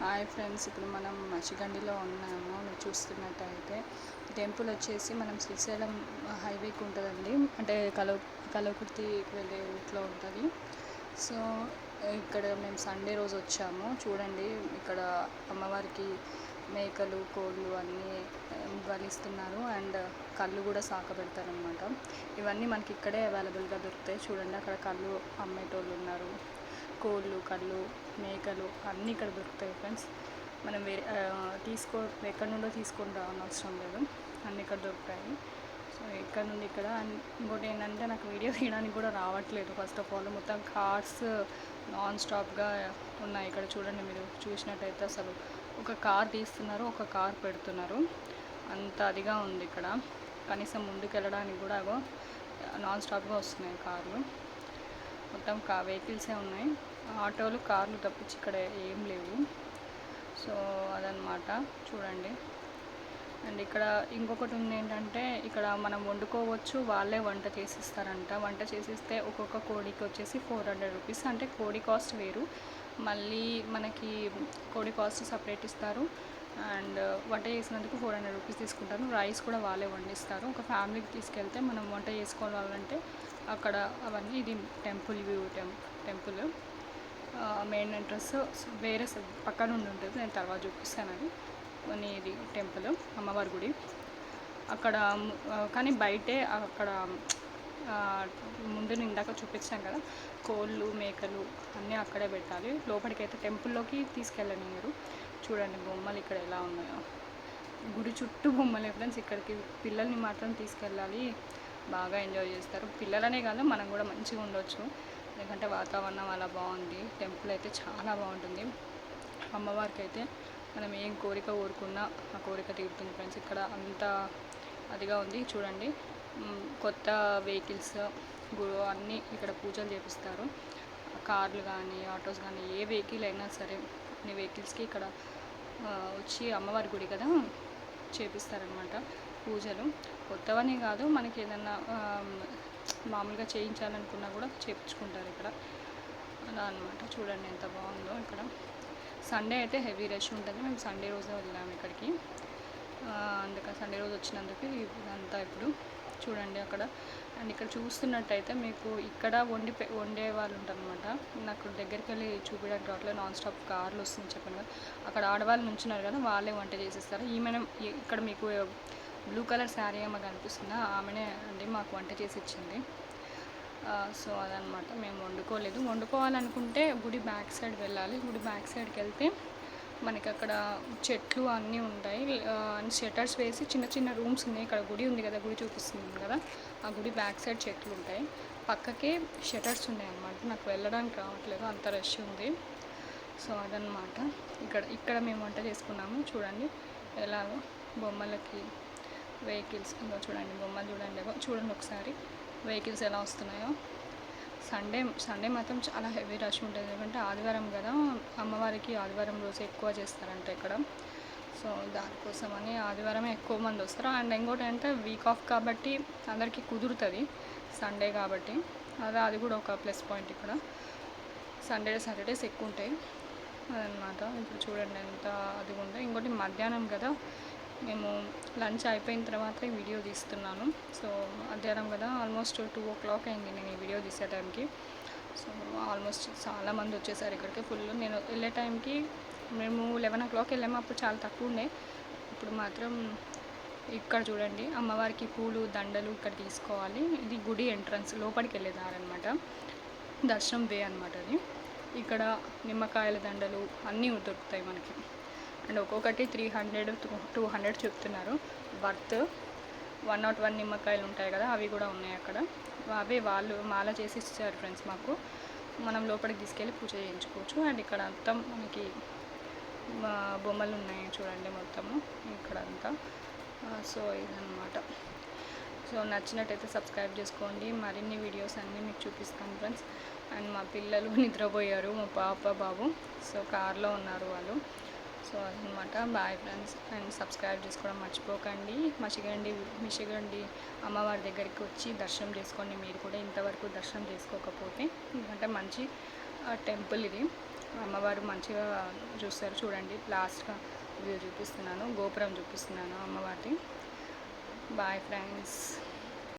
Hi friends ఇప్పుడు మనం మచిగండిలో ఉన్నాము. మీరు చూస్తున్నట్టయితే టెంపుల్ వచ్చేసి మనం శ్రీశైలం హైవేకి ఉంటుందండి. అంటే కలవ కలకుర్తికి వెళ్ళే రూట్లో ఉంటుంది. సో ఇక్కడ మేము సండే రోజు వచ్చాము. చూడండి ఇక్కడ అమ్మవారికి మేకలు కోళ్ళు అన్నీ బలిస్తున్నారు అండ్ కళ్ళు కూడా సాక పెడతారనమాట ఇవన్నీ మనకి ఇక్కడే అవైలబుల్గా దొరుకుతాయి. చూడండి అక్కడ కళ్ళు అమ్మేటోళ్ళు ఉన్నారు. కోళ్ళు కళ్ళు మేకలు అన్నీ ఇక్కడ దొరుకుతాయి ఫ్రెండ్స్ మనం వేరే తీసుకో ఎక్కడి నుండో తీసుకొని రావడం అవసరం లేదు. అన్నీ ఇక్కడ దొరుకుతాయి. సో ఇక్కడ నుండి ఇక్కడ? ఇంకోటి ఏంటంటే నాకు వీడియో తీయడానికి కూడా రావట్లేదు. ఫస్ట్ ఆఫ్ ఆల్ మొత్తం కార్స్ నాన్ స్టాప్గా ఉన్నాయి ఇక్కడ చూడండి మీరు. చూసినట్టయితే అసలు ఒక కార్ తీస్తున్నారు ఒక కార్ పెడుతున్నారు. అంత అదిగా ఉంది ఇక్కడ. కనీసం ముందుకు వెళ్ళడానికి కూడా అగో నాన్ స్టాప్గా వస్తున్నాయి కార్లు. మొత్తం కా వెహికల్సే ఉన్నాయి. ఆటోలు కార్లు తప్పించి ఇక్కడ ఏం లేవు. సో అదనమాట చూడండి. అండ్ ఇక్కడ ఇంకొకటి ఉంది ఏంటంటే ఇక్కడ మనం వండుకోవచ్చు వాళ్ళే వంట చేసిస్తారంట. వంట చేసిస్తే ఒక్కొక్క కోడికి వచ్చేసి ఫోర్ హండ్రెడ్ రూపీస్. అంటే కోడి కాస్ట్ వేరు. మళ్ళీ మనకి కోడి కాస్ట్ సపరేట్ ఇస్తారు. అండ్ వంట చేసినందుకు ఫోర్ హండ్రెడ్ రూపీస్ తీసుకుంటారు. రైస్ కూడా వాళ్ళే వండిస్తారు. ఒక ఫ్యామిలీకి తీసుకెళ్తే మనం వంట చేసుకోవాలంటే అక్కడ అవన్నీ ఇది టెంపుల్ వ్యూ టెం టెంపుల్. మెయిన్ ఎంట్రన్స్ వేరే పక్క నుండి ఉంటుంది. నేను తర్వాత చూపిస్తాను అది. కొన్ని ఇది టెంపుల్ అమ్మవారి గుడి. అక్కడ కానీ బయటే అక్కడ ముందు ఇందాక చూపించాం కదా కోళ్ళు మేకలు అన్నీ అక్కడే పెట్టాలి. లోపలికైతే టెంపుల్లోకి తీసుకెళ్ళనియరు చూడండి బొమ్మలు ఇక్కడ ఎలా ఉన్నాయో. గుడి చుట్టూ బొమ్మలే ఫ్రెండ్స్ ఇక్కడికి పిల్లల్ని మాత్రం తీసుకెళ్ళాలి. బాగా ఎంజాయ్ చేస్తారు. పిల్లలనే కాదు మనం కూడా మంచిగా ఉండొచ్చు. ఎందుకంటే వాతావరణం అలా బాగుంది. టెంపుల్ అయితే చాలా బాగుంటుంది. అమ్మవారికి అయితే మనం ఏం కోరిక కోరుకున్నా ఆ కోరిక తీరుతుంది ఫ్రెండ్స్ ఇక్కడ అంత అదిగా ఉంది. చూడండి. కొత్త వెహికల్స్ అన్నీ ఇక్కడ పూజలు చేపిస్తారు. కార్లు కానీ ఆటోస్ కానీ ఏ వెహికల్ అయినా సరే అన్ని వెహికల్స్కి ఇక్కడ వచ్చి అమ్మవారి గుడి కదా చేపిస్తారనమాట పూజలు. కొత్తవని కాదు మనకి ఏదన్నా మామూలుగా చేయించాలనుకున్నా కూడా చేయించుకుంటారు ఇక్కడ. అలా అనమాట చూడండి ఎంత బాగుందో ఇక్కడ. సండే అయితే హెవీ రష్ ఉంటుంది. మేము సండే రోజే వెళ్ళాము ఇక్కడికి. అందుకని సండే రోజు వచ్చినందుకు ఇదంతా ఇప్పుడు చూడండి అక్కడ. అండ్ ఇక్కడ చూస్తున్నట్టయితే మీకు ఇక్కడ వండి వండే వాళ్ళు ఉంటారనమాట నాకు దగ్గరికి వెళ్ళి చూపించడానికి రావట్లేదు. నాన్ స్టాప్ కార్లు వస్తుంది చెప్పాను కదా అక్కడ ఆడవాళ్ళు నుంచున్నారు కదా వాళ్ళే వంట చేసేస్తారు. ఈమెనే ఇక్కడ మీకు బ్లూ కలర్ శారీ ఏమో కనిపిస్తుందా? ఆమెనే అండి మాకు వంట చేసి ఇచ్చింది. సో అదనమాట మేము వండుకోలేదు. వండుకోవాలనుకుంటే గుడి బ్యాక్ సైడ్ వెళ్ళాలి. గుడి బ్యాక్ సైడ్కి వెళ్తే మనకి అక్కడ చెట్లు అన్నీ ఉంటాయి. షటర్స్ వేసి చిన్న చిన్న రూమ్స్ ఉన్నాయి. ఇక్కడ గుడి ఉంది కదా గుడి చూపిస్తుంది కదా. ఆ గుడి బ్యాక్ సైడ్ చెట్లు ఉంటాయి. పక్కకే షటర్స్ ఉన్నాయి అన్నమాట. నాకు వెళ్ళడానికి రావట్లేదు. అంత రష్ ఉంది. సో అదనమాట ఇక్కడ ఇక్కడ మేము వంట చేసుకున్నాము. చూడండి. ఎలాగో బొమ్మలకి వెహికల్స్ ఇంకో చూడండి. బొమ్మలు చూడండి. చూడండి ఒకసారి. వెహికల్స్ ఎలా వస్తున్నాయో. సండే సండే మాత్రం చాలా హెవీ రష్ ఉంటుంది. ఎందుకంటే ఆదివారం కదా అమ్మవారికి ఆదివారం రోజు ఎక్కువ చేస్తారంట ఇక్కడ. సో దానికోసమని ఆదివారమే ఎక్కువ మంది వస్తారు. అండ్ ఇంకోటి అంటే వీక్ ఆఫ్ కాబట్టి అందరికీ కుదురుతుంది సండే కాబట్టి. అదే అది కూడా ఒక ప్లస్ పాయింట్ ఇక్కడ. సండే సాటర్డేస్ ఎక్కువ ఉంటాయి. అదనమాట. ఇప్పుడు చూడండి ఎంత అది ఉందో. ఇంకోటి మధ్యాహ్నం కదా మేము లంచ్ అయిపోయిన తర్వాత ఈ వీడియో తీస్తున్నాను. సో మధ్యాహ్నం కదా ఆల్మోస్ట్ టూ ఓ క్లాక్ అయింది నేను ఈ వీడియో తీసే టైంకి సో ఆల్మోస్ట్ చాలామంది వచ్చేసారు ఇక్కడికి. ఫుల్ నేను వెళ్ళే టైంకి మేము లెవెన్ ఓ క్లాక్ వెళ్ళాము. అప్పుడు చాలా తక్కువ ఉండే. ఇప్పుడు మాత్రం ఇక్కడ చూడండి అమ్మవారికి పూలు దండలు ఇక్కడ తీసుకోవాలి. ఇది గుడి ఎంట్రన్స్ లోపలికి వెళ్ళేదారనమాట. దర్శనం వే అనమాట అది. ఇక్కడ నిమ్మకాయల దండలు అన్నీ దొరుకుతాయి మనకి. అండ్ ఒక్కొక్కటి త్రీ హండ్రెడ్ టూ హండ్రెడ్ చెప్తున్నారు. వర్త్ వన్ నాట్ వన్ నిమ్మకాయలు ఉంటాయి కదా అవి కూడా ఉన్నాయి అక్కడ. అవే వాళ్ళు మాల చేసి ఇచ్చారు ఫ్రెండ్స్ మాకు. మనం లోపలికి తీసుకెళ్ళి పూజ చేయించుకోవచ్చు. అండ్ ఇక్కడ అంతా మనకి మా బొమ్మలు ఉన్నాయి చూడండి మొత్తము ఇక్కడ అంతా సో ఇదన్నమాట. సో నచ్చినట్టయితే సబ్స్క్రైబ్ చేసుకోండి. మరిన్ని వీడియోస్ అన్నీ మీకు చూపిస్తాను ఫ్రెండ్స్. అండ్ మా పిల్లలు నిద్రపోయారు మా పాప బాబు. సో కార్లో ఉన్నారు వాళ్ళు. సో అదనమాట. బాయ్ ఫ్రెండ్స్ అండ్ సబ్స్క్రైబ్ చేసుకోవడం మర్చిపోకండి. మసిగండి మిషిగండి అమ్మవారి దగ్గరికి వచ్చి దర్శనం చేసుకోండి. మీరు కూడా ఇంతవరకు దర్శనం చేసుకోకపోతే ఎందుకంటే మంచి టెంపుల్ ఇది. అమ్మవారు మంచిగా చూస్తారు చూడండి. లాస్ట్గా వ్యూ చూపిస్తున్నాను. గోపురం చూపిస్తున్నాను అమ్మవారిది. Bye friends.